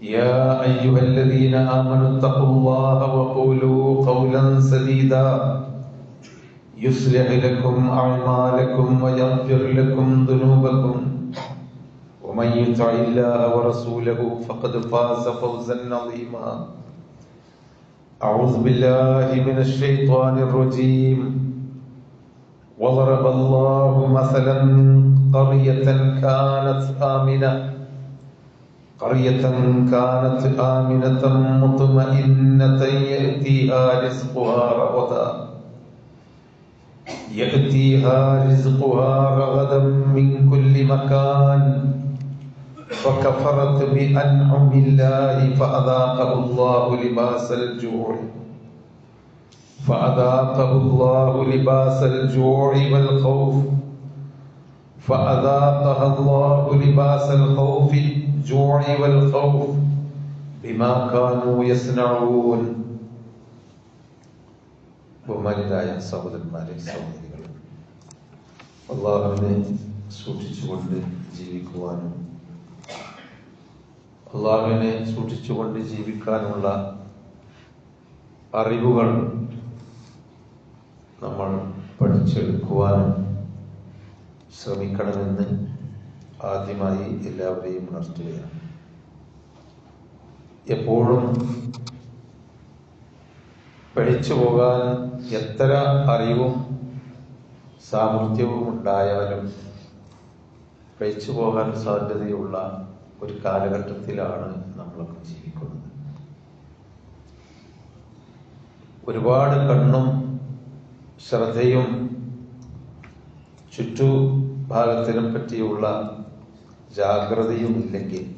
يا أيها الذين آمنوا اتقوا الله وقولوا قولا سديدا. يصلح لكم أعمالكم ويغفر لكم ذنوبكم. ومن يطع الله ورسوله فقد فاز فوزا عظيما. أعوذ بالله من الشيطان الرجيم. وضرب الله مثلا قرية كانت آمنة. قرية كانت آمنة مطمئنة يأتيها رزقها رغدا. يأتيها رزقها رغدا من كل مكان. فكفرت بأنعم الله فأذاقه الله لباس الجوع. فأذاقه الله لباس الجوع والخوف. فأذاقها الله لباس الخوف الجوع والخوف بما كانوا يصنعون ബഹുമാനിരായ സഹോദരന്മാരെ സഹോദരികൾ അള്ളാഹുവിനെ സൂക്ഷിച്ചുകൊണ്ട് ജീവിക്കുവാനും അള്ളാഹുവിനെ സൂക്ഷിച്ചുകൊണ്ട് ജീവിക്കാനുള്ള അറിവുകൾ നമ്മൾ പഠിച്ചെടുക്കുവാനും ശ്രമിക്കണമെന്ന് ആദ്യമായി എല്ലാവരെയും ഉണർത്തുകയാണ്. എപ്പോഴും പഠിച്ചു പോകാൻ എത്ര അറിവും സാമർഥ്യവും ഉണ്ടായാലും പഠിച്ചു പോകാൻ സാധ്യതയുള്ള ഒരു കാലഘട്ടത്തിലാണ് നമ്മളൊക്കെ ജീവിക്കുന്നത്. ഒരുപാട് കണ്ണും ശ്രദ്ധയും ചുറ്റുഭാഗത്തിനെ പറ്റിയുള്ള ജാഗ്രതയും ഇല്ലെങ്കിൽ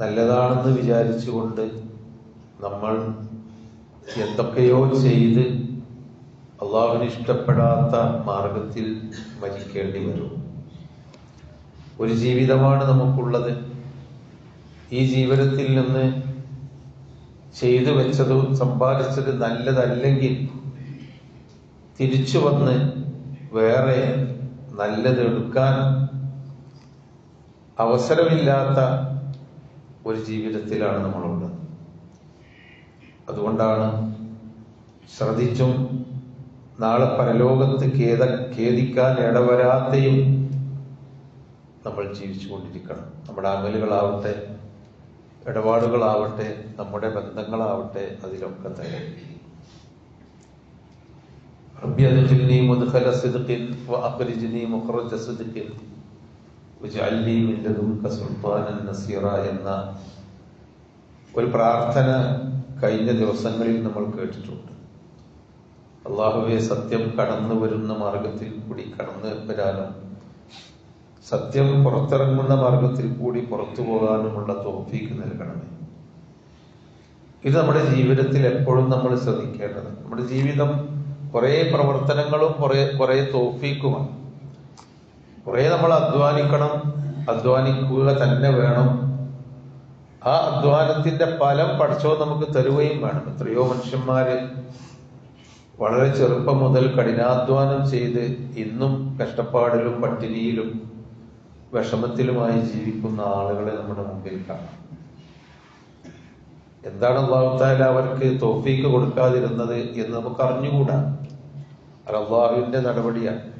നല്ലതാണെന്ന് വിചാരിച്ചുകൊണ്ട് നമ്മൾ എന്തൊക്കെയോ ചെയ്ത് അള്ളാഹുവിന് ഇഷ്ടപ്പെടാത്ത മാർഗത്തിൽ മരിക്കേണ്ടി വരും. ഒരു ജീവിതമാണ് നമുക്കുള്ളത്. ഈ ജീവിതത്തിൽ നിന്ന് ചെയ്തു വെച്ചത് സമ്പാദിച്ചത് നല്ലതല്ലെങ്കിൽ തിരിച്ചു വന്ന് വേറെ നല്ലത് എടുക്കാൻ അവസരമില്ലാത്ത ഒരു ജീവിതത്തിലാണ് നമ്മളുള്ളത്. അതുകൊണ്ടാണ് ശ്രദ്ധിച്ചും നാളെ പരലോകത്ത് ഖേദ ഖേദിക്കാൻ ഇടവരാത്തയും നമ്മൾ ജീവിച്ചുകൊണ്ടിരിക്കണം. നമ്മുടെ അമലുകളാവട്ടെ ഇടപാടുകളാവട്ടെ നമ്മുടെ ബന്ധങ്ങളാവട്ടെ അതിലൊക്കെ തന്നെ ربي أدخلني مدخل صدق وأخرجني مخرج صدق واجعل لي من لدنك سلطانا نصيرا എന്ന ഒരു പ്രാർത്ഥന കഴിഞ്ഞ ദിവസങ്ങളിൽ നമ്മൾ കേട്ടിട്ടുണ്ട് അള്ളാഹുവെ സത്യം കടന്നു വരുന്ന മാർഗത്തിൽ കൂടി കടന്നു വരാനും സത്യം പുറത്തിറങ്ങുന്ന മാർഗത്തിൽ കൂടി പുറത്തു പോകാനുമുള്ള തോഫീക്ക് നൽകണമേ ഇത് നമ്മുടെ ജീവിതത്തിൽ എപ്പോഴും നമ്മൾ ശ്രദ്ധിക്കേണ്ടത് നമ്മുടെ ജീവിതം കുറെ പ്രവർത്തനങ്ങളും കുറെ കുറെ തോഫീക്കുമാണ്. കുറെ നമ്മൾ അധ്വാനിക്കണം അധ്വാനിക്കുക തന്നെ വേണം. ആ അധ്വാനത്തിന്റെ ഫലം പഠിച്ചോ നമുക്ക് തരുകയും വേണം. എത്രയോ മനുഷ്യന്മാര് വളരെ ചെറുപ്പം മുതൽ കഠിനാധ്വാനം ചെയ്ത് ഇന്നും കഷ്ടപ്പാടിലും പട്ടിണിയിലും വിഷമത്തിലുമായി ജീവിക്കുന്ന ആളുകളെ നമ്മുടെ മുമ്പിൽ കാണാം. എന്താണ് അള്ളാഹുത്താല അവർക്ക് തോഫീക്ക് കൊടുക്കാതിരുന്നത് എന്ന് നമുക്ക് അറിഞ്ഞുകൂടാ. അത് അള്ളാഹുവിന്റെ നടപടിയാണ്.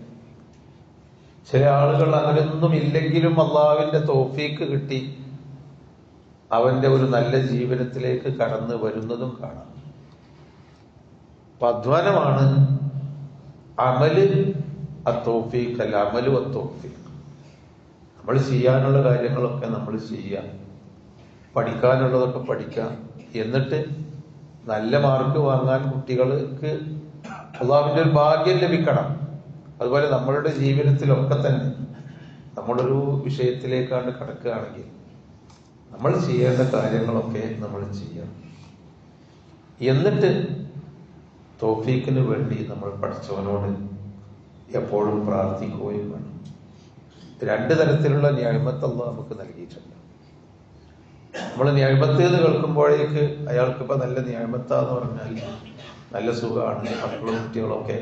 ചില ആളുകൾ അങ്ങനെയൊന്നും ഇല്ലെങ്കിലും അള്ളാഹുവിന്റെ തോഫീക്ക് കിട്ടി അവന്റെ ഒരു നല്ല ജീവിതത്തിലേക്ക് കടന്നു വരുന്നതും കാണാം. അപ്പൊ അധ്വാനമാണ് അമൽ അത്തോഫീക്ക് അല്ല അമലു അത്തോഫീക്ക് നമ്മൾ ചെയ്യാനുള്ള കാര്യങ്ങളൊക്കെ നമ്മൾ ചെയ്യാം. പഠിക്കാനുള്ളതൊക്കെ പഠിക്കാം. എന്നിട്ട് നല്ല മാർക്ക് വാങ്ങാൻ കുട്ടികൾക്ക് അള്ളാഹുവിന്റെ ഒരു ഭാഗ്യം ലഭിക്കണം. അതുപോലെ നമ്മളുടെ ജീവിതത്തിലൊക്കെ തന്നെ നമ്മളൊരു വിഷയത്തിലേക്കാണ് കടക്കുകയാണെങ്കിൽ നമ്മൾ ചെയ്യേണ്ട കാര്യങ്ങളൊക്കെ നമ്മൾ ചെയ്യണം. എന്നിട്ട് തോഫീക്കിന് വേണ്ടി നമ്മൾ പഠിച്ചവനോട് എപ്പോഴും പ്രാർത്ഥിക്കുകയും വേണം. രണ്ട് തരത്തിലുള്ള ന്യായമത്തല്ല നമുക്ക് നൽകിയിട്ടുണ്ട്. നമ്മൾ ന്യായമത്ത് കേൾക്കുമ്പോഴേക്ക് അയാൾക്കിപ്പോൾ നല്ല ന്യായമത്താന്ന് പറഞ്ഞാൽ നല്ല സുഖമാണ്. മക്കളും കുട്ടികളൊക്കെ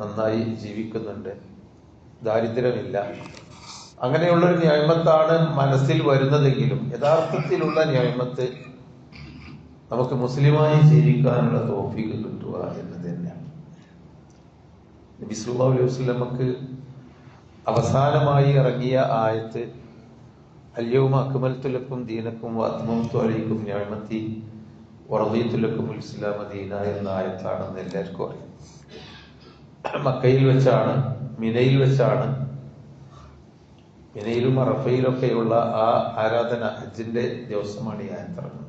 നന്നായി ജീവിക്കുന്നുണ്ട്. ദാരിദ്ര്യമില്ല. അങ്ങനെയുള്ളൊരു ന്യായമത്താണ് മനസ്സിൽ വരുന്നതെങ്കിലും യഥാർത്ഥത്തിലുള്ള ന്യായമത്ത് നമുക്ക് മുസ്ലിമായി ജീവിക്കാനുള്ള തോഫിക്ക് കിട്ടുക എന്നത് തന്നെയാണ്. നബി അലൈഹി അവസാനമായി ഇറങ്ങിയ ആയത്ത് അല്യവും അക്മൽത്തുലക്കും ദീനക്കും വാത്മത്തു അലൈക്കും ഞാമത്തി ഉറദീത്തുലക്കും ഇസ്ലാമ എന്ന എല്ലാവർക്കും അറിയാം. മക്കയിൽ വെച്ചാണ് മിനയിൽ വെച്ചാണ് മിനയിലും അറഫയിലൊക്കെയുള്ള ആ ആരാധന ഹജ്ജിന്റെ ദിവസമാണ് ഈ ആയത്തിറങ്ങുന്നത്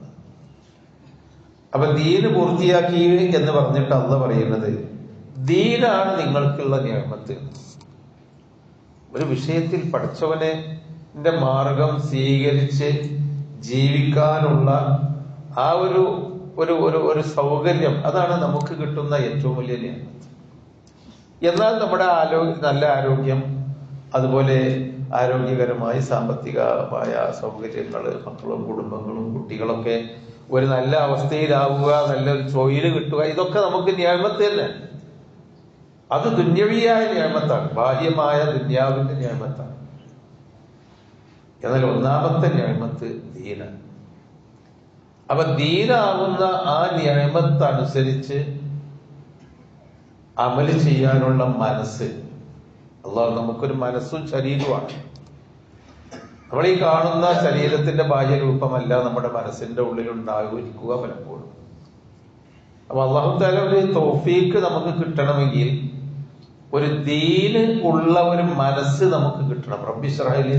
അപ്പൊ ദീന് പൂർത്തിയാക്കി എന്ന് പറഞ്ഞിട്ട് അന്ന് പറയുന്നത് ദീനാണ് നിങ്ങൾക്കുള്ള നിയമത്ത് ഒരു വിഷയത്തിൽ പഠിച്ചവനെ മാർഗം സ്വീകരിച്ച് ജീവിക്കാനുള്ള ആ ഒരു ഒരു ഒരു ഒരു സൗകര്യം അതാണ് നമുക്ക് കിട്ടുന്ന ഏറ്റവും വലിയ നിയമം എന്നാൽ നമ്മുടെ ആരോഗ്യ നല്ല ആരോഗ്യം അതുപോലെ ആരോഗ്യകരമായ സാമ്പത്തികമായ സൗകര്യങ്ങൾ മക്കളും കുടുംബങ്ങളും കുട്ടികളൊക്കെ ഒരു നല്ല അവസ്ഥയിലാവുക നല്ലൊരു തൊഴിൽ കിട്ടുക ഇതൊക്കെ നമുക്ക് നിയമത്തിൽ തന്നെ. അത് ദുന്യവിയായ നിയമത്താണ് ബാഹ്യമായ ദുന്യാവിന്റെ നിയമത്താണ് എന്നാൽ ഒന്നാമത്തെ നിയമത്ത് ദീനാണ്. അപ്പൊ ദീനാവുന്ന ആ നിയമത്തനുസരിച്ച് അമൽ ചെയ്യാനുള്ള മനസ്സ്. അള്ളാഹു നമുക്കൊരു മനസ്സും ശരീരവുമാണ്. നമ്മൾ ഈ കാണുന്ന ശരീരത്തിന്റെ ബാഹ്യരൂപമല്ല നമ്മുടെ മനസ്സിന്റെ ഉള്ളിൽ ഉണ്ടാകുമായിരിക്കുക പലപ്പോഴും. അപ്പൊ അള്ളാഹു താല ഒരു തോഫീക്ക് നമുക്ക് കിട്ടണമെങ്കിൽ ഒരു ദീന് ഉള്ള ഒരു മനസ്സ് നമുക്ക് കിട്ടണം. റബ്ബി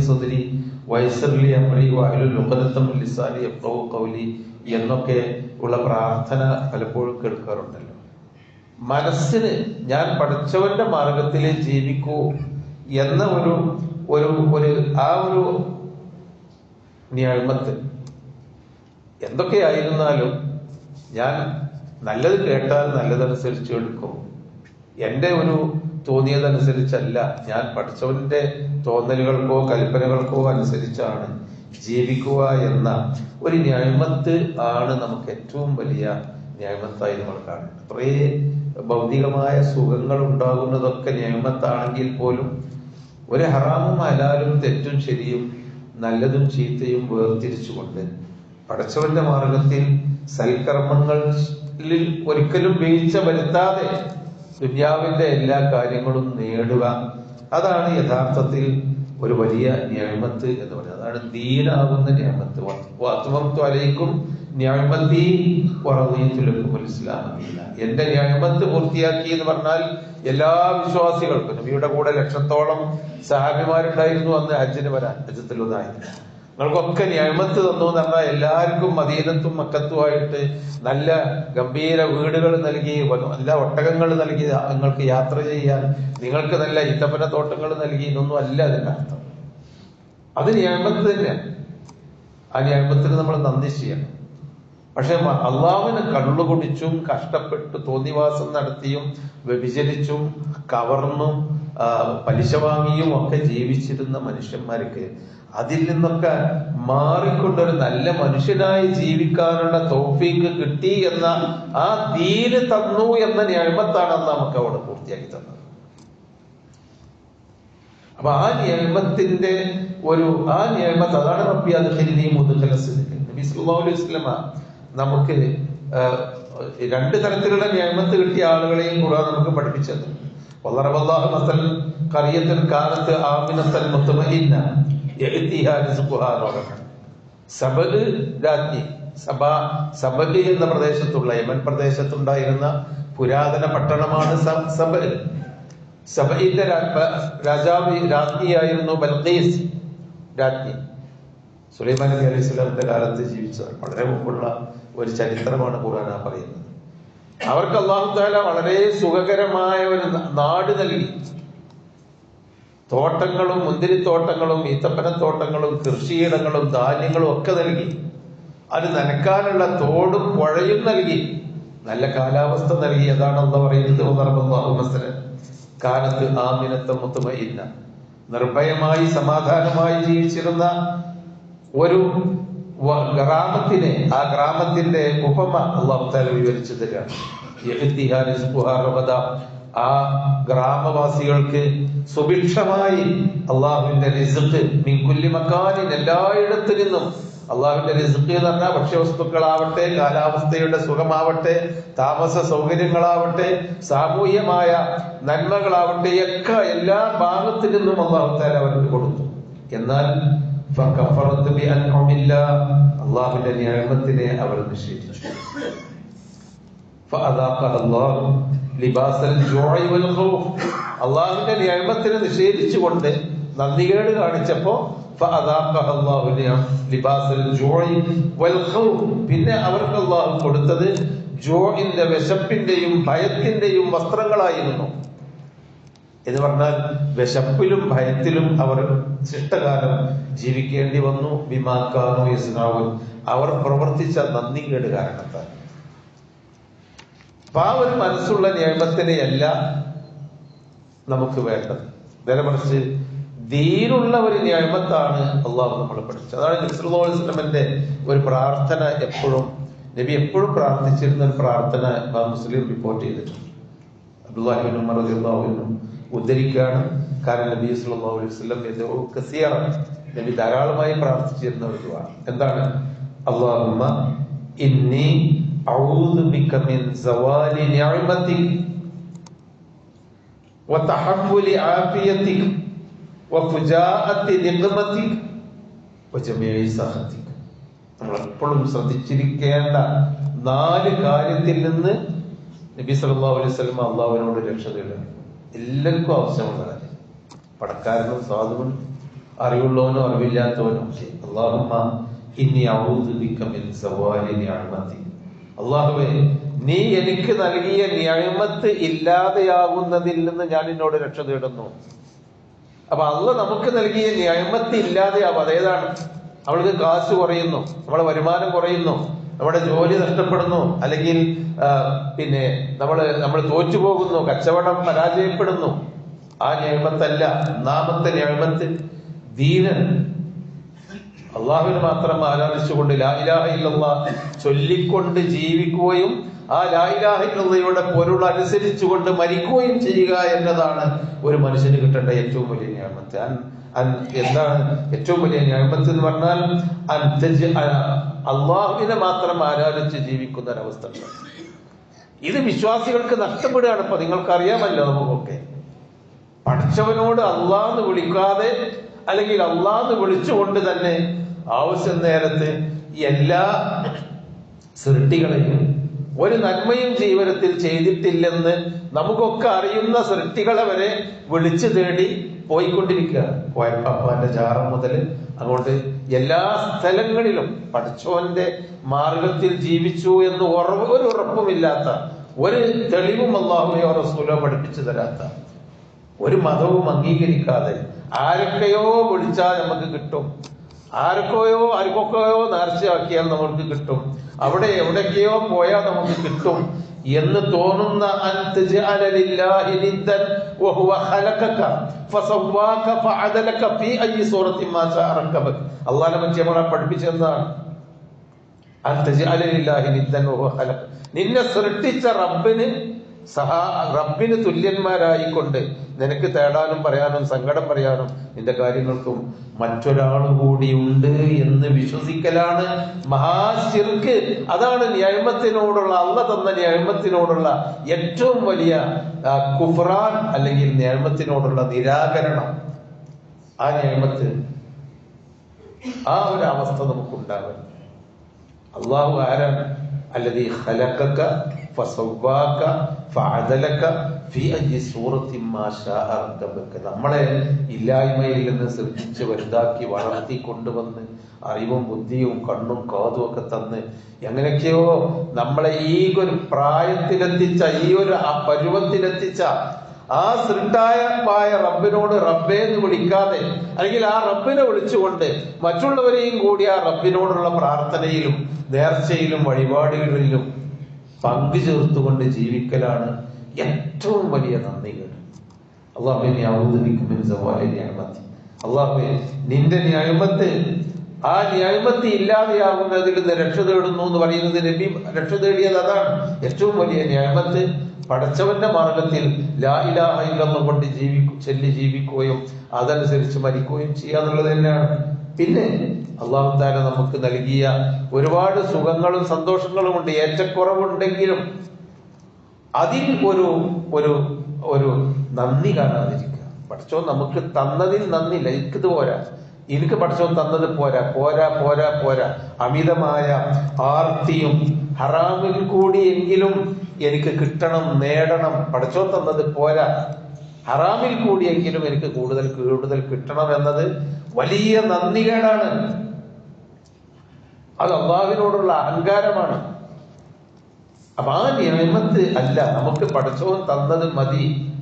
സുദരി വൈസർലി അമറി വായു ഉഖദത്തം ലിസാലി എഫ് കൗലി എന്നൊക്കെ ഉള്ള പ്രാർത്ഥന പലപ്പോഴും കേൾക്കാറുണ്ടല്ലോ. മനസ്സിന് ഞാൻ പഠിച്ചവന്റെ മാർഗത്തിൽ ജീവിക്കൂ എന്ന ഒരു ഒരു ഒരു ആ ഒരു നിയമത്ത് എന്തൊക്കെയായിരുന്നാലും ഞാൻ നല്ലത് കേട്ടാൽ നല്ലതനുസരിച്ച് എടുക്കും. എന്റെ ഒരു തോന്നിയതനുസരിച്ചല്ല. ഞാൻ പഠിച്ചവന്റെ തോന്നലുകൾക്കോ കൽപ്പനകൾക്കോ അനുസരിച്ചാണ് ജീവിക്കുക എന്ന ഒരു ന്യായമത്ത് ആണ് നമുക്ക് ഏറ്റവും വലിയ ന്യായമത്തായി നമ്മൾ കാണുന്നത്. കുറേ ഭൗതികമായ സുഖങ്ങൾ ഉണ്ടാകുന്നതൊക്കെ ന്യായമത്താണെങ്കിൽ പോലും ഒരു ഹറാമും അലാലും തെറ്റും ശരിയും നല്ലതും ചീത്തയും വേർതിരിച്ചുകൊണ്ട് പടച്ചവന്റെ മാർഗത്തിൽ സൽക്കർമ്മങ്ങളിൽ ഒരിക്കലും വീഴ്ച വരുത്താതെ ദുന്യാവിന്റെ എല്ലാ കാര്യങ്ങളും നേടുക അതാണ് യഥാർത്ഥത്തിൽ ഒരു വലിയ ഞാമത്ത് എന്ന് പറയുന്നത്. അതാണ് ദീനാകുന്ന ഞാമത്ത്. വറവീത്തുലക്കും ഇസ്ലാം എന്റെ ഞാമത്ത് പൂർത്തിയാക്കി എന്ന് പറഞ്ഞാൽ എല്ലാ വിശ്വാസികൾക്കും നബിയുടെ കൂടെ ലക്ഷത്തോളം സഹാബിമാരുണ്ടായിരുന്നു അന്ന് ഹജ്ജിന് വരാൻ ഹജ്ജത്തിലുതായിരുന്നു നിങ്ങൾക്കൊക്കെ ഞാമത്ത് തന്നു എന്ന് പറഞ്ഞാൽ എല്ലാവർക്കും മദീനത്തും മക്കത്തുമായിട്ട് നല്ല ഗംഭീര വീടുകൾ നൽകി നല്ല ഒട്ടകങ്ങൾ നൽകി നിങ്ങൾക്ക് യാത്ര ചെയ്യാൻ നിങ്ങൾക്ക് നല്ല ഇത്തപ്പന തോട്ടങ്ങൾ നൽകി ഇതൊന്നും അല്ല അതിന്റെ അർത്ഥം. അത് ഞാമത്ത് തന്നെയാണ് ആ ഞാമത്തിന് നമ്മൾ നന്ദി ചെയ്യണം. പക്ഷെ അള്ളാവിന് കള്ളു കുടിച്ചും കഷ്ടപ്പെട്ട് തോന്നിവാസം നടത്തിയും വ്യഭിചരിച്ചും കവർന്നും പലിശ വാങ്ങിയും ഒക്കെ ജീവിച്ചിരുന്ന മനുഷ്യന്മാർക്ക് അതിൽ നിന്നൊക്കെ മാറിക്കൊണ്ടൊരു നല്ല മനുഷ്യനായി ജീവിക്കാനുള്ള തോഫീക്ക് കിട്ടി എന്ന ആ ദീന് തന്നു എന്ന ഞാമത്താണ് അന്ന് നമുക്ക് അവിടെ പൂർത്തിയാക്കി തന്നത്. അപ്പൊ ആ നിയമത്തിന്റെ ഒരു ആ നിയമത്ത് അതാണ് റബ്ബി സിദ്ഖ് നബി അലൈഹി നമുക്ക് രണ്ട് തരത്തിലുള്ള നിയമത്ത് കിട്ടിയ ആളുകളെയും കൂടെ നമുക്ക് പഠിപ്പിച്ചത്. വളരെ വല്ലറബല്ലാഹു മസൽ കറിയത്തിൽ കാലത്ത് ആമിനസൽ റഗദൻ സബൽ രാജ്ഞി സബ സബൽ എന്ന പ്രദേശത്തുള്ള യമൻ പ്രദേശത്തുണ്ടായിരുന്ന പുരാതന പട്ടണമാണ് സബൽ രാ- രാജാവ് രാജ്ഞിയായിരുന്നു ബൽഖീസ് രാജ്ഞി സുലൈമാൻ നബി അലൈഹി കാലത്ത് ജീവിച്ച വളരെ മുമ്പുള്ള ഒരു ചരിത്രമാണ് ഖുറാന പറയുന്നത് അവർക്ക് അള്ളാഹു താല വളരെ സുഖകരമായ ഒരു നാട് നൽകി തോട്ടങ്ങളും മുന്തിരിത്തോട്ടങ്ങളും ഈത്തപ്പനത്തോട്ടങ്ങളും കൃഷിയിടങ്ങളും ധാന്യങ്ങളും ഒക്കെ നൽകി. അത് നനക്കാനുള്ള തോടും പുഴയും നൽകി. നല്ല കാലാവസ്ഥ നൽകി അതാണ് എന്താ പറയുന്നത്. ഉണർബല്ലാഹുമസല കാലത്ത് ആമിനത്തെ മുത്തുമയില്ല. നിർഭയമായി സമാധാനമായി ജീവിച്ചിരുന്ന ഒരു ഗ്രാമത്തിനെ ആ ഗ്രാമത്തിന്റെ ഉപമ അള്ളാഹു വിവരിച്ചു തരികയാണ്. ആ ഗ്രാമവാസികൾക്ക് സുഭിക്ഷമായി അള്ളാഹുവിന്റെ റിസ്ഖ് മിൻ കുല്ലി മക്കാനിൻ എല്ലായിടത്തു നിന്നും. അള്ളാഹുവിന്റെ റിസ്ഖ് എന്ന് പറഞ്ഞാൽ ഭക്ഷ്യവസ്തുക്കളാവട്ടെ കാലാവസ്ഥയുടെ സുഖമാവട്ടെ താമസ സൗകര്യങ്ങളാവട്ടെ സാമൂഹ്യമായ നന്മകളാവട്ടെ ഒക്കെ എല്ലാ ഭാഗത്തു നിന്നും അള്ളാഹു താല അവർക്ക് കൊടുത്തു. എന്നാൽ. അള്ളാഹുവിന്റെ നിയമത്തിനെ അവർ നിഷേധിച്ചു ലിബാസൽ അള്ളാഹുവിന്റെ നിയമത്തിന് നിഷേധിച്ചുകൊണ്ട് നന്ദികേട് കാണിച്ചപ്പോ പിന്നെ അവർക്ക് അള്ളാഹു കൊടുത്തത് ജോയിന്റെ വിശപ്പിന്റെയും ഭയത്തിന്റെയും വസ്ത്രങ്ങളായിരുന്നു. എന്ന് പറഞ്ഞാൽ വിശപ്പിലും ഭയത്തിലും അവർ ശിഷ്ടകാലം ജീവിക്കേണ്ടി വന്നു. ബിമാക്കാനു യസ്നാവും അവർ പ്രവർത്തിച്ച നന്ദികേട് കാരണത്താൽ. അപ്പൊ ആ ഒരു മനസ്സുള്ള നിയമത്തിനെയല്ല നമുക്ക് വേണ്ടത്. നേരെ മറിച്ച് ദീനുള്ള ഒരു നിയമത്താണ് അള്ളാഹു നമ്മൾ പഠിച്ചത്. അതാണ് നബ്സുല്ലാസ്ലമന്റെ ഒരു പ്രാർത്ഥന എപ്പോഴും നബി എപ്പോഴും പ്രാർത്ഥിച്ചിരുന്ന ഒരു പ്രാർത്ഥന മുസ്ലിം റിപ്പോർട്ട് ചെയ്തിട്ടുണ്ട്. അബ്ദുല്ലാഹിബിൻ ഉമർ ഉദ്ധരിക്കുകയാണ്. കാരണം നബി സല്ലല്ലാഹു അലൈഹി യദഉ കസീറ നബി ധാരാളമായി പ്രാർത്ഥിച്ചിരുന്ന ഒരു എന്താണ്? അള്ളാഹുമ്മ ഇന്നി അഊദു ബിക മിൻ സവാലി നിഅമതിക് وتحول عافيتك وفجاءة نقمتك وجميع سخطك നമ്മൾ എപ്പോഴും ശ്രദ്ധിച്ചിരിക്കേണ്ട നാല് കാര്യത്തിൽ നിന്ന് നബി സല്ലല്ലാഹു അലൈഹി വസല്ലം അള്ളാഹുവിനോട് രക്ഷ തേടുക എല്ലാവർക്കും ആവശ്യമുള്ള കാര്യം പണക്കാരനും സാധുവും അറിവുള്ളവനോ അറിവില്ലാത്തവനോ അള്ളാഹുമ്മ ഇനി ഔദു ബിക മിൻ സവാലി നിഅമതി അള്ളാഹുവേ നീ എനിക്ക് നൽകിയ നിയമത്ത് ഇല്ലാതെയാകുന്നതിൽ നിന്ന് ഞാൻ എന്നോട് രക്ഷ തേടുന്നു അപ്പൊ അള്ള നമുക്ക് നൽകിയ നിയമത്ത് ഇല്ലാതെയാവും. അതേതാണ്? അവൾക്ക് കാശ് കുറയുന്നു നമ്മുടെ വരുമാനം കുറയുന്നു നമ്മുടെ ജോലി നഷ്ടപ്പെടുന്നു അല്ലെങ്കിൽ പിന്നെ നമ്മൾ നമ്മൾ തോറ്റു പോകുന്നു കച്ചവടം പരാജയപ്പെടുന്നു. ആ നിയമത്തല്ല നാമത്തെ നിയമത്ത് ദീനൻ അള്ളാഹുവിനെ മാത്രം ആരാധിച്ചുകൊണ്ട് ലാ ഇലാഹ ഇല്ലല്ലാ ചൊല്ലിക്കൊണ്ട് ജീവിക്കുകയും ആ ലാ ഇലാഹ ഇല്ലല്ലയുടെ പൊരുൾ അനുസരിച്ചുകൊണ്ട് മരിക്കുകയും ചെയ്യുക എന്നതാണ് ഒരു മനുഷ്യന് കിട്ടേണ്ട ഏറ്റവും വലിയ ഞാമത്ത്. എന്താണ് ഏറ്റവും വലിയ ഞാമത്ത് എന്ന് പറഞ്ഞാൽ അള്ളാഹുവിനെ മാത്രം ആരാധിച്ച് ജീവിക്കുന്ന ഒരവസ്ഥ ഇത് വിശ്വാസികൾക്ക് നഷ്ടപ്പെടുകയാണ്. ഇപ്പൊ നിങ്ങൾക്കറിയാമല്ലോ നമുക്കൊക്കെ. പഠിച്ചവനോട് അള്ളാന്ന് വിളിക്കാതെ അല്ലെങ്കിൽ അള്ളാന്ന് വിളിച്ചുകൊണ്ട് തന്നെ ആവശ്യം നേരത്ത് എല്ലാ സൃഷ്ടികളെയും ഒരു നന്മയും ജീവിതത്തിൽ ചെയ്തിട്ടില്ലെന്ന് നമുക്കൊക്കെ അറിയുന്ന സൃഷ്ടികളെ വരെ വിളിച്ചു തേടി പോയിക്കൊണ്ടിരിക്കുക. കോയപ്പാപ്പാന്റെ ചാറം മുതൽ അതുകൊണ്ട് എല്ലാ സ്ഥലങ്ങളിലും പഠിച്ചോന്റെ മാർഗത്തിൽ ജീവിച്ചു എന്ന് ഉറവ് ഒരു ഉറപ്പുമില്ലാത്ത ഒരു തെളിവും അള്ളാഹുയോ റസൂലോ പഠിപ്പിച്ചു തരാത്ത ഒരു മതവും അംഗീകരിക്കാതെ ആരൊക്കെയോ വിളിച്ചാൽ നമുക്ക് കിട്ടും. ആരൊക്കെയോ ആർക്കൊക്കെയോ നേർച്ചയാക്കിയാൽ നമുക്ക് കിട്ടും. അവിടെ എവിടേക്കെയോ പോയാൽ നമുക്ക് കിട്ടും. എന്ന് തോന്നുന്ന അള്ളാഹിനെ പറ്റി നമ്മളെ ഖലഖ നിന്നെ സൃഷ്ടിച്ച റബ്ബിന് സഹാ റബ്ബിന് തുല്യന്മാരായിക്കൊണ്ട് നിനക്ക് തേടാനും പറയാനും സങ്കടം പറയാനും നിന്റെ കാര്യങ്ങൾക്കും മറ്റൊരാൾ ഉണ്ട് എന്ന് വിശ്വസിക്കലാണ്. മഹാശിർക്ക് അതാണ് ന്യായമത്തിനോടുള്ള അല്ല തന്ന ന്യായമത്തിനോടുള്ള ഏറ്റവും വലിയ കുഫ്രാൻ അല്ലെങ്കിൽ ന്യായമത്തിനോടുള്ള നിരാകരണം. ആ ന്യായമത്ത് ആ ഒരു അവസ്ഥ നമുക്കുണ്ടാവരുത്. അള്ളാഹു ആരാണ്? അല്ലതീ ഖലഖക ഫസവ്വാക ഫഅദലക ഫീ അയ്യി സൂറത്തിൻ മാ റക്കബക നമ്മളെ ഇല്ലായ്മയിൽ നിന്ന് സൃഷ്ടിച്ച് വലുതാക്കി വളർത്തി കൊണ്ടുവന്ന് അറിവും ബുദ്ധിയും കണ്ണും കാതും ഒക്കെ തന്ന് എങ്ങനെയൊക്കെയോ നമ്മളെ ഈ ഒരു പ്രായത്തിലെത്തിച്ച ഈ ഒരു ആ പരുവത്തിലെത്തിച്ച ആ സൃഷ്ടായമായ റബ്ബിനോട് റബ്ബേ എന്ന് വിളിക്കാതെ അല്ലെങ്കിൽ ആ റബ്ബിനെ വിളിച്ചുകൊണ്ട് മറ്റുള്ളവരെയും കൂടി ആ റബ്ബിനോടുള്ള പ്രാർത്ഥനയിലും നേർച്ചയിലും വഴിപാടുകളിലും പങ്കു ചേർത്തുകൊണ്ട് ജീവിക്കലാണ് ഏറ്റവും വലിയ നന്ദികൾ. അള്ളാഹുവിനെ അവതരിക്കുമെന്ന് സവാലെ ന്യായമത്തി നിന്റെ ന്യായമത്ത് ആ ന്യായമത്തി ഇല്ലാതെയാകുന്നതിൽ നിന്ന് രക്ഷ തേടുന്നു എന്ന് പറയുന്നത് നബി രക്ഷ തേടിയത് അതാണ് ഏറ്റവും വലിയ ന്യായമത്ത് പടച്ചവന്റെ മാർഗത്തിൽ ലാ ഇലാഹ ഇല്ലെന്ന് കൊണ്ട് ജീവിക്കും ചെല്ലി ജീവിക്കുകയും അതനുസരിച്ച് മരിക്കുകയും ചെയ്യുക എന്നുള്ളത് തന്നെയാണ്. പിന്നെ അള്ളാഹു താല നമുക്ക് നൽകിയ ഒരുപാട് സുഖങ്ങളും സന്തോഷങ്ങളും ഉണ്ട്. ഏറ്റക്കുറവുണ്ടെങ്കിലും അതിൽ ഒരു ഒരു ഒരു നന്ദി കാണാതിരിക്കുക. പഠിച്ചോ നമുക്ക് തന്നതിൽ നന്ദി എനിക്കിത് പോരാ. എനിക്ക് പഠിച്ചോൻ തന്നത് പോരാ പോരാ പോരാ പോരാ. അമിതമായ ആർത്തിയും ഹറാമിൽ കൂടിയെങ്കിലും എനിക്ക് കിട്ടണം നേടണം. പഠിച്ചോ തന്നത് പോരാ. ഹറാമിൽ കൂടിയെങ്കിലും എനിക്ക് കൂടുതൽ കൂടുതൽ കിട്ടണം എന്നത് വലിയ നന്ദികേടാണ്. അത് അള്ളാവിനോടുള്ള അഹങ്കാരമാണ്. അപ്പൊ ആ നിയമത്ത് അല്ല നമുക്ക് പഠിച്ചവൻ തന്നത് മതി.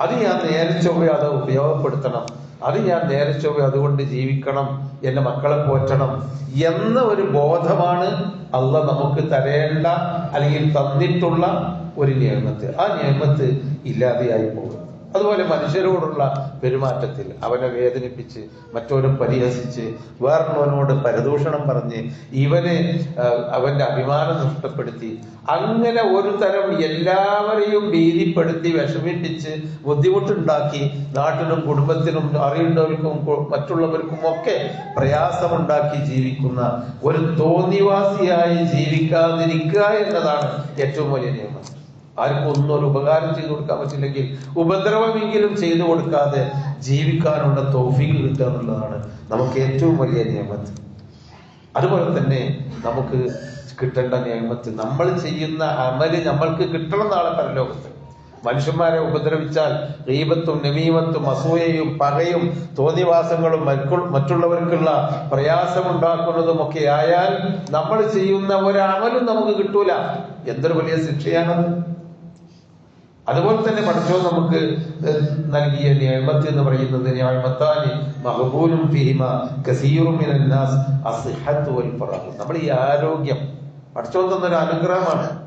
അത് ഞാൻ നേരിച്ചോ അത് ഉപയോഗപ്പെടുത്തണം. അത് ഞാൻ നേരെ ചൊവ്വ അതുകൊണ്ട് ജീവിക്കണം എന്റെ മക്കളെ പോറ്റണം എന്ന ഒരു ബോധമാണ് അല്ല നമുക്ക് തരേണ്ട അല്ലെങ്കിൽ തന്നിട്ടുള്ള ഒരു നിയമത്ത്. ആ നിയമത്ത് ഇല്ലാതെയായി പോകും. അതുപോലെ മനുഷ്യരോടുള്ള പെരുമാറ്റത്തിൽ അവനെ വേദനിപ്പിച്ച് മറ്റോരും പരിഹസിച്ച് വേറൊരുവനോട് പരദൂഷണം പറഞ്ഞ് ഇവനെ അവന്റെ അഭിമാനം നഷ്ടപ്പെടുത്തി അങ്ങനെ ഒരു തരം എല്ലാവരെയും ഭീതിപ്പെടുത്തി വിഷമിപ്പിച്ച് ബുദ്ധിമുട്ടുണ്ടാക്കി നാട്ടിനും കുടുംബത്തിനും അറിയുന്നവർക്കും മറ്റുള്ളവർക്കും ഒക്കെ പ്രയാസമുണ്ടാക്കി ജീവിക്കുന്ന ഒരു തോന്നിവാസിയായി ജീവിക്കാതിരിക്കുക എന്നതാണ് ഏറ്റവും വലിയ നിയമം. ആർക്കും ഒന്നും ഒരു ഉപകാരം ചെയ്തു കൊടുക്കാൻ പറ്റില്ലെങ്കിൽ ഉപദ്രവമെങ്കിലും ചെയ്തു കൊടുക്കാതെ ജീവിക്കാനുള്ള തോഫിക്ക് കിട്ടുക എന്നുള്ളതാണ് നമുക്ക് ഏറ്റവും വലിയ നിയമത്ത്. അതുപോലെ തന്നെ നമുക്ക് കിട്ടേണ്ട നിയമത്ത് നമ്മൾ ചെയ്യുന്ന അമൽ നമ്മൾക്ക് കിട്ടണം നാളെ പരലോകത്ത്. മനുഷ്യന്മാരെ ഉപദ്രവിച്ചാൽ ഗീബത്തും നമീമത്തും അസൂയയും പകയും തോന്നിവാസങ്ങളും മറ്റു- മറ്റുള്ളവർക്കുള്ള പ്രയാസമുണ്ടാക്കുന്നതും ഒക്കെ ആയാൽ നമ്മൾ ചെയ്യുന്ന ഒരമലും നമുക്ക് കിട്ടൂല. എന്തൊരു വലിയ ശിക്ഷയാണത്? അതുപോലെ തന്നെ പഠിച്ചോ നമുക്ക് നൽകിയ നിയമത്ത് എന്ന് പറയുന്നത് നിയമത്താനി മഹബൂലും ഫീമ കസീറും. നമ്മൾ ഈ ആരോഗ്യം പഠിച്ചോ തന്നൊരു അനുഗ്രഹമാണ്.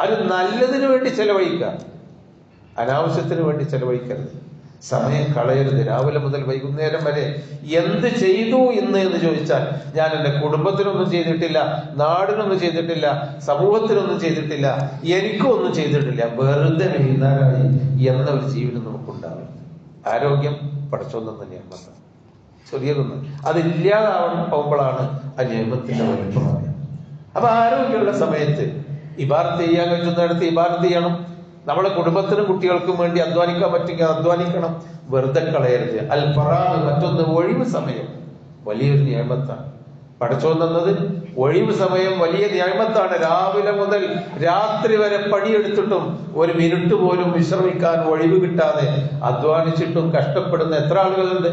അത് നല്ലതിനു വേണ്ടി ചെലവഴിക്കുക. അനാവശ്യത്തിന് വേണ്ടി ചെലവഴിക്കരുത്. സമയം കളയരുത്. രാവിലെ മുതൽ വൈകുന്നേരം വരെ എന്ത് ചെയ്തു ഇന്ന് എന്ന് ചോദിച്ചാൽ ഞാൻ എന്റെ കുടുംബത്തിനൊന്നും ചെയ്തിട്ടില്ല നാടിനൊന്നും ചെയ്തിട്ടില്ല സമൂഹത്തിനൊന്നും ചെയ്തിട്ടില്ല എനിക്കും ഒന്നും ചെയ്തിട്ടില്ല. വെറുതെ വൈകുന്നേരമായി എന്ന ഒരു ജീവിതം നമുക്കുണ്ടാവും ആരോഗ്യം പഠിച്ചൊന്നും തന്നെയാണ് ചെറിയതൊന്നും. അതില്ലാതാവുമ്പോഴാണ് ആ നിയമത്തിന്റെ വലിപ്പം. അപ്പൊ ആരോഗ്യമുള്ള സമയത്ത് ഇബാർത്ത് ചെയ്യാൻ പറ്റുന്നിടത്ത് ഇബാർത്ത് ചെയ്യണം നമ്മുടെ കുടുംബത്തിനും കുട്ടികൾക്കും വേണ്ടി അധ്വാനിക്കാൻ പറ്റുമെങ്കിൽ അധ്വാനിക്കണം. വെറുതെ കളയരുത്. അൽ മറ്റൊന്ന് ഒഴിവ് സമയം. വലിയൊരു നിയമത്താണ് പഠിച്ചോ തന്നത്? ഒഴിവ് സമയം വലിയ ന്യായമത്താണ് രാവിലെ മുതൽ രാത്രി വരെ പണിയെടുത്തിട്ടും ഒരു മിനിറ്റ് പോലും വിശ്രമിക്കാൻ ഒഴിവ് കിട്ടാതെ അധ്വാനിച്ചിട്ടും കഷ്ടപ്പെടുന്ന എത്ര ആളുകളുണ്ട്?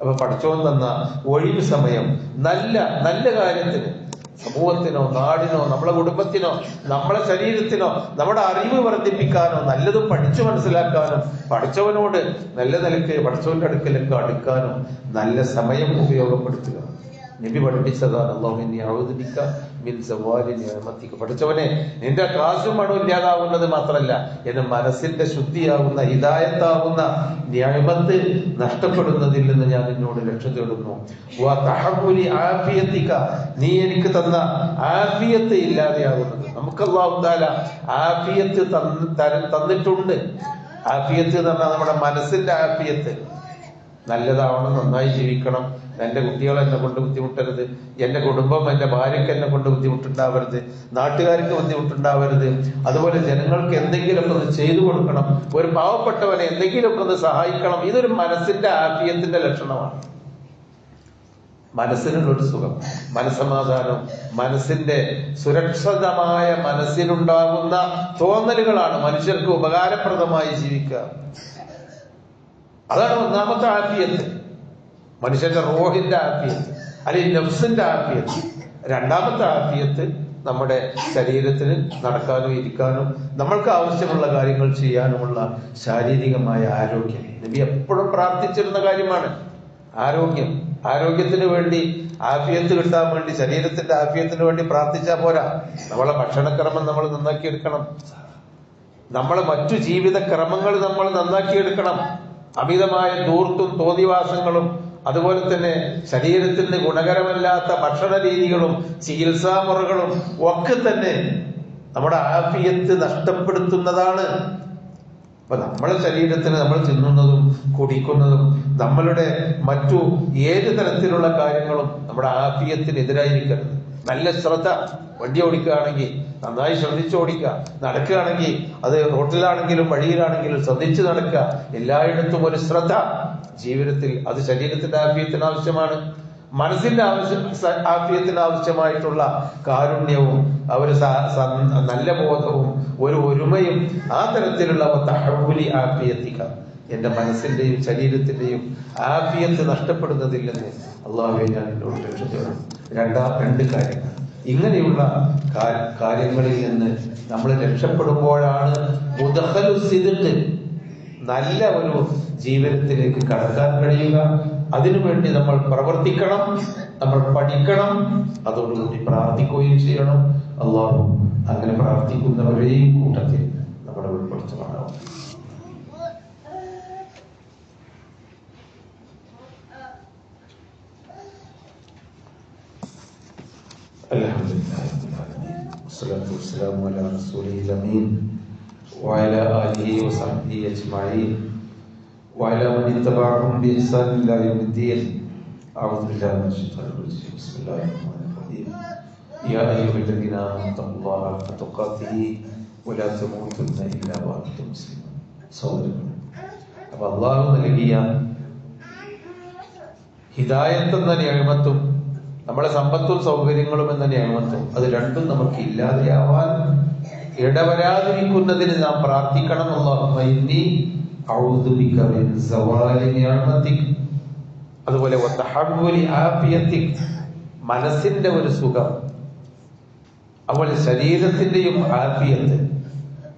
അപ്പൊ പടച്ചോൻ തന്ന ഒഴിവ് സമയം നല്ല നല്ല കാര്യത്തിന് സമൂഹത്തിനോ നാടിനോ നമ്മളെ കുടുംബത്തിനോ നമ്മളെ ശരീരത്തിനോ നമ്മുടെ അറിവ് വർദ്ധിപ്പിക്കാനോ നല്ലതും പഠിച്ചു മനസ്സിലാക്കാനും പഠിച്ചവനോട് നല്ല നിലയ്ക്ക് പഠിച്ചവന്റെ അടുക്കലേക്ക് അടുക്കാനും നല്ല സമയം ഉപയോഗപ്പെടുത്തുക. നബി പഠിപ്പിച്ചതാണ്. അള്ളാഹുവിനെ അവതരിക്ക മിൻ സവാലി നിയമത്തിക്ക് പഠിച്ചവനെ നിന്റെ കാശും മണവും ഇല്ലാതാവുന്നത് മാത്രമല്ല എന്റെ മനസ്സിന്റെ ശുദ്ധിയാവുന്ന ഹിതായത്താവുന്ന ന്യായമത്ത് നഷ്ടപ്പെടുന്നതിൽ നിന്ന് ഞാൻ നിന്നോട് രക്ഷ തേടുന്നു. ആഫിയത്തിക്ക നീ എനിക്ക് തന്ന ആഫിയത്ത് ഇല്ലാതെയാകുന്നത്. നമുക്ക് അള്ളാഹു താല ആഫിയത്ത് തന്നിട്ടുണ്ട്. ആഫിയത്ത് എന്ന് പറഞ്ഞാൽ നമ്മുടെ മനസ്സിന്റെ ആഫിയത്ത്. നല്ലതാവണം നന്നായി ജീവിക്കണം. എന്റെ കുട്ടികൾ എന്നെ കൊണ്ട് ബുദ്ധിമുട്ടരുത്. എന്റെ കുടുംബം എന്റെ ഭാര്യയ്ക്ക് എന്നെ കൊണ്ട് ബുദ്ധിമുട്ടുണ്ടാവരുത്. നാട്ടുകാർക്ക് ബുദ്ധിമുട്ടുണ്ടാവരുത്. അതുപോലെ ജനങ്ങൾക്ക് എന്തെങ്കിലുമൊക്കെ ഒന്ന് ചെയ്തു കൊടുക്കണം. ഒരു പാവപ്പെട്ടവനെ എന്തെങ്കിലുമൊക്കെ ഒന്ന് സഹായിക്കണം. ഇതൊരു മനസ്സിന്റെ ആഫിയത്തിന്റെ ലക്ഷണമാണ്. മനസ്സിനുള്ളൊരു സുഖം മനസ്സമാധാനം മനസ്സിന്റെ സുരക്ഷിതമായ മനസ്സിനുണ്ടാകുന്ന തോന്നലുകളാണ് മനുഷ്യർക്ക് ഉപകാരപ്രദമായി ജീവിക്കുക. അതാണ് ഒന്നാമത്തെ ആഫിയത്ത്. മനുഷ്യന്റെ റോഹിന്റെ ആഫിയത്ത് അല്ലെങ്കിൽ നഫ്സിന്റെ ആഫിയത്ത്. രണ്ടാമത്തെ ആഫിയത്ത് നമ്മുടെ ശരീരത്തിന് നടക്കാനും ഇരിക്കാനും നമ്മൾക്ക് ആവശ്യമുള്ള കാര്യങ്ങൾ ചെയ്യാനുമുള്ള ശാരീരികമായ ആരോഗ്യം. നബി എപ്പോഴും പ്രാർത്ഥിച്ചിരുന്ന കാര്യമാണ് ആരോഗ്യം. ആരോഗ്യത്തിന് വേണ്ടി ആഫിയത്ത് കിട്ടാൻ വേണ്ടി ശരീരത്തിന്റെ ആഫിയത്തിന് വേണ്ടി പ്രാർത്ഥിച്ചാൽ പോരാ. നമ്മളെ ഭക്ഷണക്രമം നമ്മൾ നന്നാക്കിയെടുക്കണം. നമ്മളെ മറ്റു ജീവിത ക്രമങ്ങൾ നമ്മൾ നന്നാക്കിയെടുക്കണം. അമിതമായ ദൂർത്തും തോതിവാസങ്ങളും അതുപോലെ തന്നെ ശരീരത്തിന് ഗുണകരമല്ലാത്ത ഭക്ഷണ രീതികളും ചികിത്സാ മുറകളും ഒക്കെ തന്നെ നമ്മുടെ ആഫിയത്ത് നഷ്ടപ്പെടുത്തുന്നതാണ്. അപ്പൊ നമ്മളെ ശരീരത്തിന് നമ്മൾ തിന്നുന്നതും കുടിക്കുന്നതും നമ്മളുടെ മറ്റു ഏത് തരത്തിലുള്ള കാര്യങ്ങളും നമ്മുടെ ആഫിയത്തിന് എതിരായിരിക്കരുത് നല്ല ശ്രദ്ധ വണ്ടി ഓടിക്കുകയാണെങ്കിൽ നന്നായി ശ്രദ്ധിച്ച് ഓടിക്കുക. നടക്കുകയാണെങ്കിൽ അത് റോട്ടിലാണെങ്കിലും വഴിയിലാണെങ്കിലും ശ്രദ്ധിച്ച് നടക്കുക. എല്ലായിടത്തും ഒരു ശ്രദ്ധ. ജീവിതത്തിൽ അത് ശരീരത്തിന്റെ ആഫിയത്തിന് ആവശ്യമാണ്. മനസ്സിന്റെ ആവശ്യം സ- ആവശ്യമായിട്ടുള്ള കാരുണ്യവും ഒരു നല്ല ബോധവും ഒരു ഒരുമയും ആ തരത്തിലുള്ള തഴവുലി ആഫിയത്തിക്ക എന്റെ മനസ്സിന്റെയും ശരീരത്തിന്റെയും ആഫിയത്ത് നഷ്ടപ്പെടുന്നതില്ലെന്ന് അള്ളാഹുവെ ഞാൻ എന്നോട് രക്ഷപ്പെടും രണ്ടാ രണ്ട് കാര്യങ്ങൾ. ഇങ്ങനെയുള്ള കാര്യങ്ങളിൽ നിന്ന് നമ്മൾ രക്ഷപ്പെടുമ്പോഴാണ് നല്ല ഒരു ജീവിതത്തിലേക്ക് കടക്കാൻ കഴിയുക. അതിനുവേണ്ടി നമ്മൾ പ്രവർത്തിക്കണം നമ്മൾ പഠിക്കണം അതോടുകൂടി പ്രാർത്ഥിക്കുകയും ചെയ്യണം. അള്ളാഹു അങ്ങനെ പ്രാർത്ഥിക്കുന്നവരെയും കൂട്ടത്തിൽ നമ്മുടെ ഉൾപ്പെടുത്തുമാറാവും الحمد لله رب العالمين والصلاة والسلام على رسوله الأمين وعلى آله وصحبه أجمعين وعلى من اتبعهم بإحسان إلى يوم الدين أعوذ بالله من الشيطان الرجيم بسم الله الرحمن الرحيم يا أيها الذين آمنوا اتقوا الله حق تقاته ولا تموتن إلا وأنتم مسلمون സഹോദരങ്ങൾ അപ്പൊ അള്ളാഹു നൽകിയ ഹിദായത്ത് എന്ന നിയമത്തും നമ്മളെ സമ്പത്തും സൗകര്യങ്ങളും എന്ന നിയമത്തും അത് രണ്ടും നമുക്ക് ഇല്ലാതെയാവാൻ ഇടവരാതിരിക്കുന്നതിന് നാം പ്രാർത്ഥിക്കണം അതുപോലെ മനസ്സിന്റെ ഒരു സുഖം. അതുപോലെ ശരീരത്തിന്റെയും ആഫിയത്ത്.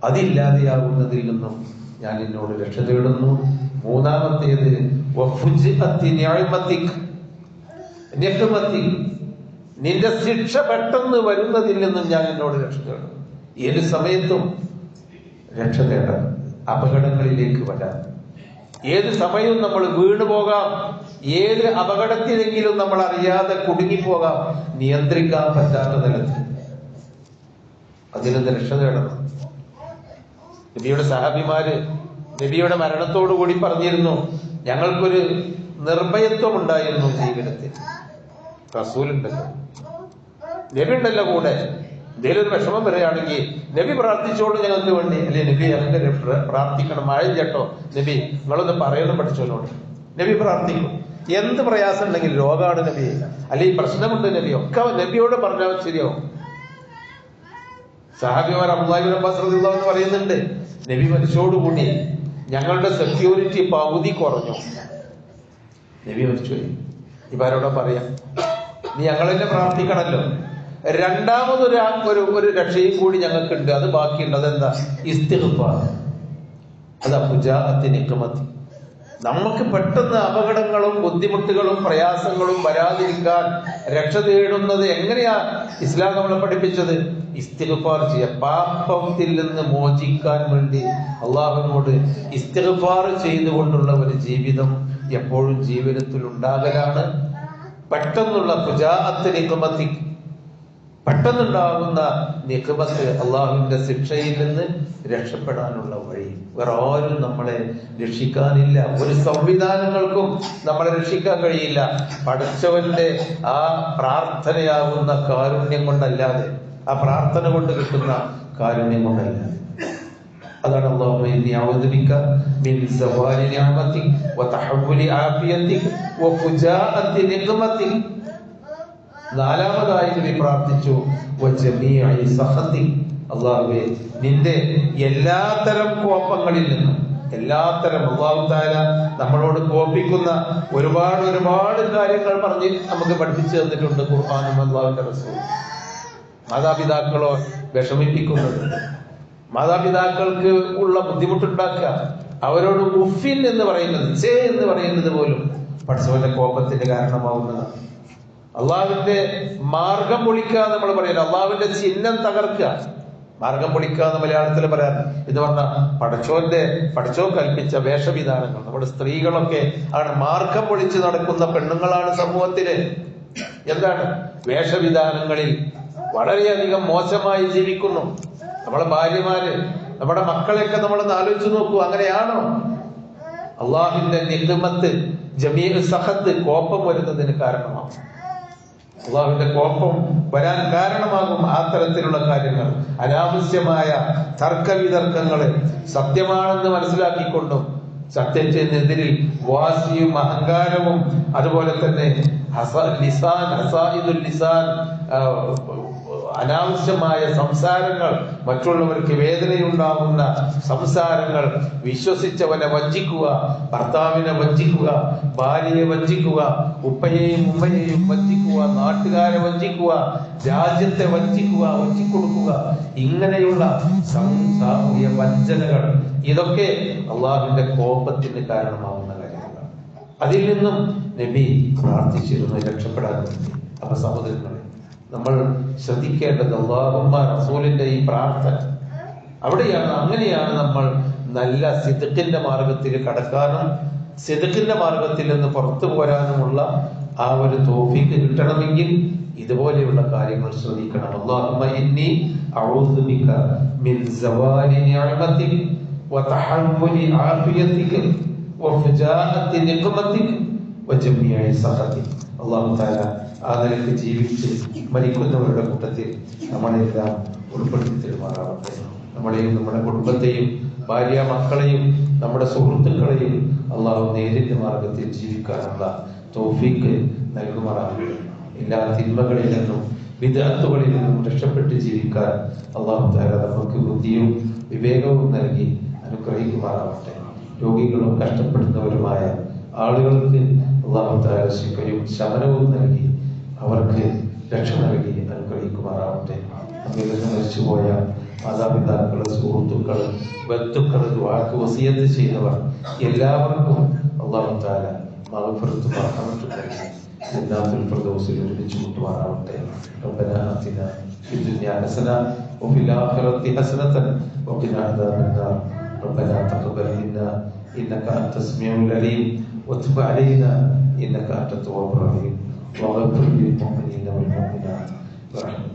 അതില്ലാതെയാകുന്നതിൽ നിന്നും ഞാൻ എന്നോട് രക്ഷ തേടുന്നു. മൂന്നാമത്തേത് നിഖ്മതിക് നിന്റെ ശിക്ഷ പെട്ടെന്ന് വരുന്നതിൽ നിന്നും ഞാൻ എന്നോട് രക്ഷ തേടും ഏത് സമയത്തും രക്ഷ തേടാം. അപകടങ്ങളിലേക്ക് വരാം. ഏത് സമയവും നമ്മൾ വീണു പോകാം. ഏത് അപകടത്തിലെങ്കിലും നമ്മൾ അറിയാതെ കുടുങ്ങിപ്പോകാം. നിയന്ത്രിക്കാൻ പറ്റാത്ത നിലത്ത് അതിനൊന്ന് രക്ഷ തേടണം? നബിയുടെ സഹാബിമാര് നബിയുടെ മരണത്തോടു കൂടി പറഞ്ഞിരുന്നു ഞങ്ങൾക്കൊരു നിർഭയത്വം ഉണ്ടായിരുന്നു ജീവിതത്തിൽ. റസൂലുണ്ടല്ലോ നബി ഉണ്ടല്ലോ കൂടെ. എന്തെങ്കിലും ഒരു വിഷമം വരികയാണെങ്കിൽ നബി പ്രാർത്ഥിച്ചോളൂ ഞങ്ങൾക്ക് വേണ്ടി. അല്ലെ നബി? അങ്ങനെ പ്രാർത്ഥിക്കണം. മഴ ചേട്ടോ നബി നിങ്ങളൊന്ന് പറയുന്നു പഠിച്ചോലോട് നബി പ്രാർത്ഥിക്കും. എന്ത് പ്രയാസം ഉണ്ടെങ്കിൽ രോഗമാണ് നബി. അല്ലെങ്കിൽ പ്രശ്നമുണ്ട് നബി. ഒക്കെ നബിയോട് പറഞ്ഞാൽ ശരിയാവും. സഹാബിമാർ അബ്ദുല്ലാഹിബിൻ അബ്ബാസ് എന്ന് പറയുന്നുണ്ട് നബി മരിച്ചോടുകൂടി ഞങ്ങളുടെ സെക്യൂരിറ്റി പകുതി കുറഞ്ഞു. നബി മരിച്ചു ഇപ്പൊ ആരോടാ പറയാം നീ ഞങ്ങൾ തന്നെ പ്രാർത്ഥിക്കണല്ലോ. രണ്ടാമതൊരു ഒരു ഒരു രക്ഷയും കൂടി ഞങ്ങൾക്കുണ്ട്. അത് ബാക്കിയുണ്ട്. അതെന്താ? ഇസ്തിഗ്ഫാർ. അത് അപുജാഅത്തി നിക്മത്തി. നമുക്ക് പെട്ടെന്ന് അപകടങ്ങളും ബുദ്ധിമുട്ടുകളും പ്രയാസങ്ങളും വരാതിരിക്കാൻ രക്ഷ തേടുന്നത് എങ്ങനെയാ ഇസ്ലാം നമ്മളെ പഠിപ്പിച്ചത്? ഇസ്തിഗ്ഫാർ ചെയ്യുക പാപത്തിൽ നിന്ന് മോചിക്കാൻ വേണ്ടി അള്ളാഹുവിനോട് ഇസ്തിഗ്ഫാർ ചെയ്തുകൊണ്ടുള്ള ഒരു ജീവിതം എപ്പോഴും ജീവിതത്തിൽ ഉണ്ടാകലാണ്. പെട്ടെന്നുള്ള പുജാഅത്ത് നിക്മത്തി പെട്ടെന്നുണ്ടാകുന്ന നിക്കുമത്ത് അള്ളാഹുവിന്റെ ശിക്ഷയിൽ നിന്ന് രക്ഷപ്പെടാനുള്ള വഴി. വേറെ ആരും നമ്മളെ രക്ഷിക്കാനില്ല. ഒരു സംവിധാനങ്ങൾക്കും നമ്മളെ രക്ഷിക്കാൻ കഴിയില്ല. പഠിച്ചവന്റെ ആ പ്രാർത്ഥനയാകുന്ന കാരുണ്യം കൊണ്ടല്ലാതെ ആ പ്രാർത്ഥന കൊണ്ട് കിട്ടുന്ന കാരുണ്യം കൊണ്ടല്ലാതെ. അതാണ് അള്ളാഹു നിന്റെ അഊദുബിക മിൻ വതഹവ്വുലി ആഫിയതിക് വഫുജാഅത്തി നിഖ്മതിക് നാലാമതായി നീ പ്രാർത്ഥിച്ചു സഖതി അള്ളാഹുവേ നിന്റെ എല്ലാത്തരം കോപങ്ങളിൽ നിന്നും എല്ലാത്തരം അള്ളാഹു താല നമ്മളോട് കോപ്പിക്കുന്ന ഒരുപാട് ഒരുപാട് കാര്യങ്ങൾ പറഞ്ഞ് നമുക്ക് പഠിപ്പിച്ചു തന്നിട്ടുണ്ട് ഖുർആാനും അള്ളാഹുന്റെ റസൂൽ മാതാപിതാക്കളോ വിഷമിപ്പിക്കുന്നത്. മാതാപിതാക്കൾക്ക് ഉള്ള ബുദ്ധിമുട്ടുണ്ടാക്കുക. അവരോട് ഉഫിൻ എന്ന് പറയുന്നത് ചേ എന്ന് പറയുന്നത് പോലും പഠിച്ചവന്റെ കോപത്തിന്റെ കാരണമാവുന്നതാണ്. അള്ളാഹുവിന്റെ മാർഗം പൊളിക്കുക നമ്മൾ പറയുന്നത് അള്ളാഹുവിന്റെ ചിഹ്നം തകർക്കുക. മാർഗം പൊളിക്കുക എന്ന് മലയാളത്തിൽ പറയാൻ ഇത് പറഞ്ഞ പടച്ചോന്റെ പടച്ചോ കൽപ്പിച്ച വേഷവിധാനങ്ങൾ. നമ്മുടെ സ്ത്രീകളൊക്കെ ആണ് മാർഗം പൊളിച്ച് നടക്കുന്ന പെണ്ണുങ്ങളാണ് സമൂഹത്തിൽ. എന്താണ്? വേഷവിധാനങ്ങളിൽ വളരെയധികം മോശമായി ജീവിക്കുന്നു. നമ്മളെ ഭാര്യമാര് നമ്മുടെ മക്കളെയൊക്കെ നമ്മളൊന്ന് ആലോചിച്ച് നോക്കൂ അങ്ങനെയാണോ? അള്ളാഹിന്റെ നിഗമത്ത് ജമീൽ സഹത്ത് കോപ്പം വരുന്നതിന് കാരണമാകും അള്ളാഹുവിന്റെ കോപ്പം വരാൻ കാരണമാകും ആ തരത്തിലുള്ള കാര്യങ്ങൾ. അനാവശ്യമായ തർക്കവിതർക്കങ്ങൾ സത്യമാണെന്ന് മനസ്സിലാക്കിക്കൊണ്ടും സത്യത്തിനെതിരിൽ വാശിയും അഹങ്കാരവും അതുപോലെ തന്നെ ലിസാൻ ലിസാൻ അനാവശ്യമായ സംസാരങ്ങൾ മറ്റുള്ളവർക്ക് വേദനയുണ്ടാകുന്ന സംസാരങ്ങൾ വിശ്വസിച്ചവനെ വഞ്ചിക്കുക ഭർത്താവിനെ വഞ്ചിക്കുക ഭാര്യയെ വഞ്ചിക്കുക ഉപ്പയെയും ഉമ്മയെയും വഞ്ചിക്കുക നാട്ടുകാരെ വഞ്ചിക്കുക രാജ്യത്തെ വഞ്ചിക്കുക വഞ്ചിക്കൊടുക്കുക ഇങ്ങനെയുള്ള സംസാമൂഹ്യ വഞ്ചനകൾ. ഇതൊക്കെ അള്ളാഹുവിന്റെ കോപത്തിന് കാരണമാകുന്ന കാര്യങ്ങളാണ്. അതിൽ നിന്നും നബി പ്രാർത്ഥിച്ചിരുന്നു രക്ഷപ്പെടാൻ വേണ്ടി. അപ്പൊ സഹോദരങ്ങളെ നമ്മൾ ശ്രദ്ധിക്കേണ്ടത് അള്ളാഹുമ്മ റസൂലിന്റെ ഈ പ്രാർത്ഥന. അവിടെയാണ് അങ്ങനെയാണ് നമ്മൾ നല്ല സിദ്ക്കിന്റെ മാർഗത്തിൽ കടക്കാനും സിദ്ക്കിന്റെ മാർഗത്തിൽ നിന്ന് പുറത്തു പോരാനുമുള്ള ആ ഒരു തോഫിക്ക് കിട്ടണമെങ്കിൽ ഇതുപോലെയുള്ള കാര്യങ്ങൾ ശ്രദ്ധിക്കണം. അള്ളാഹുമ്മ ഇന്നി അഊദു ബിക അള്ളാഹു താല ആ ജീവിച്ച് മരിക്കുന്നവരുടെ കൂട്ടത്തിൽ നമ്മളെല്ലാം ഉൾപ്പെടുത്തി തരുമാറാവട്ടെ. നമ്മളെയും നമ്മുടെ കുടുംബത്തെയും ഭാര്യ മക്കളെയും നമ്മുടെ സുഹൃത്തുക്കളെയും അള്ളാഹു നേരിന്റെ മാർഗത്തിൽ ജീവിക്കാനുള്ള തോഫീക്ക് നൽകുമാറാവട്ടെ എല്ലാ തിന്മകളിൽ നിന്നും വിദഗ്ധകളിൽ നിന്നും രക്ഷപ്പെട്ട് ജീവിക്കാൻ അള്ളാഹു താര നമുക്ക് ബുദ്ധിയും വിവേകവും നൽകി അനുഗ്രഹിക്കുമാറാവട്ടെ. രോഗികളും കഷ്ടപ്പെടുന്നവരുമായ ആളുകൾക്ക് അള്ളാഹു താര ശിഫയും ശമനവും നൽകി അവർക്ക് രക്ഷ നൽകി അനുഗ്രഹിക്കുമാറാവട്ടെ നമ്മിൽ നിന്ന് മരിച്ചുപോയ മാതാപിതാക്കള് സുഹൃത്തുക്കള് ബന്ധുക്കള് വാക്ക് വസിയത്ത് ചെയ്തവർ എല്ലാവർക്കും അള്ളാഹു താല മകഫുറത്ത് മറക്കമിട്ട് നൽകി ജന്നാത്തുൽ ഫിർദൗസിൽ ഒരുമിച്ച് കൂട്ടുമാറാവട്ടെ ربنا آتنا في الدنيا حسنة وفي الآخرة حسنة وقنا عذاب النار ربنا تقبل منا إنك أنت السميع العليم وتب علينا إنك أنت التواب الرحيم وغفر للمؤمنين والمؤمنات ورحمة